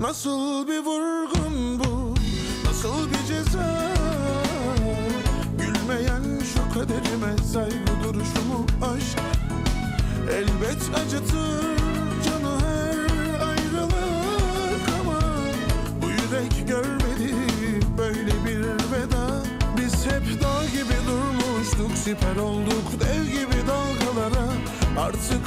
Nasıl bir vurgun bu? Nasıl bir ceza? Gülmeyen şu kaderime Saygı duruşumu aşk? Elbet acıtır canı her ayrılık ama Bu yürek görmedi böyle bir veda. Biz hep dağ gibi durmuştuk siper olduk dev gibi dalgalara. Artık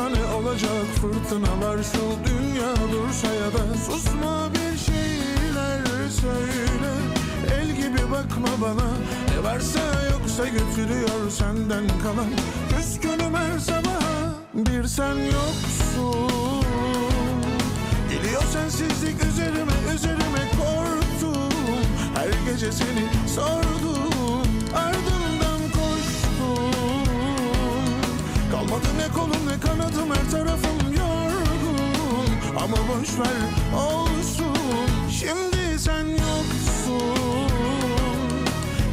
ne olacak fırtınalar şu dünya dursa ya da Susma bir şeyler söyle. El gibi bakma bana Ne varsa yoksa götürüyor senden kalan. Küskünüm her sabah Bir sen yoksun. Geliyor sensizlik üzerime Ama boş ver olsun. Şimdi sen yoksun.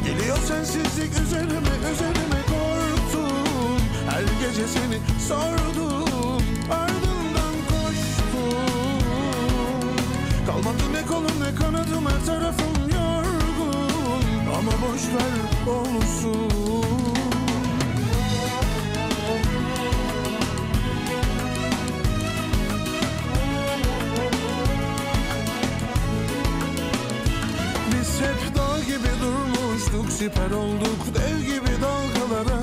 Geliyor sensizlik üzerime üzerime korktum Her gece seni sordum Ardından koştum Kalmadı ne kolum ne kanadım her tarafım yorgun. Ama boş ver olsun hep dağ gibi durmuştuk Siper olduk dev gibi dalgalara.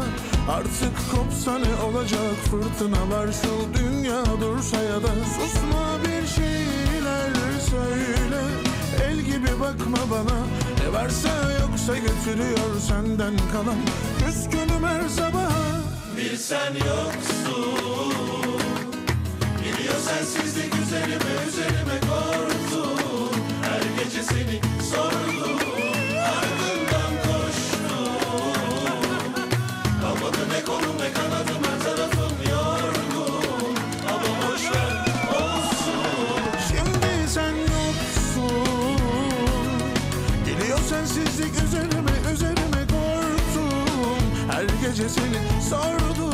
Artık kopsa ne olacak fırtınalar Şu dünya dursa ya da Susma bir şeyler söyle. El gibi bakma bana Ne varsa yoksa götürüyor senden kalan. Küskünüm her sabah Bir sen yoksun. Geliyor sensizlik üzerime üzerime gecesini sardı